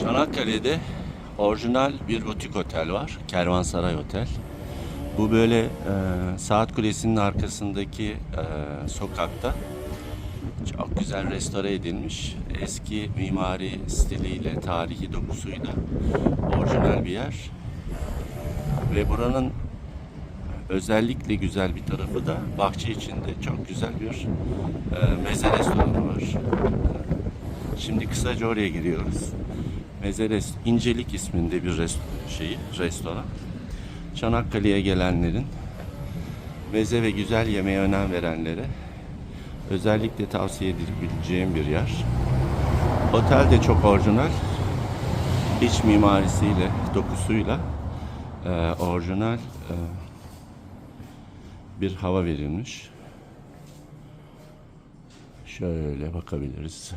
Çanakkale'de orijinal bir butik otel var. Kervansaray Otel. Bu böyle e, Saat Kulesi'nin arkasındaki e, sokakta çok güzel restore edilmiş. Eski mimari stiliyle, tarihi dokusuyla orijinal bir yer. Ve buranın özellikle güzel bir tarafı da bahçe içinde çok güzel bir e, meze restoranı var. Şimdi kısaca oraya giriyoruz. Mezeres İncelik isminde bir rest şeyi, restoran. Çanakkale'ye gelenlerin meze ve güzel yemeğe önem verenlere özellikle tavsiye edilebileceğim bir yer. Otel de çok orijinal. İç mimarisiyle, dokusuyla e, orijinal e, bir hava verilmiş. Şöyle bakabiliriz.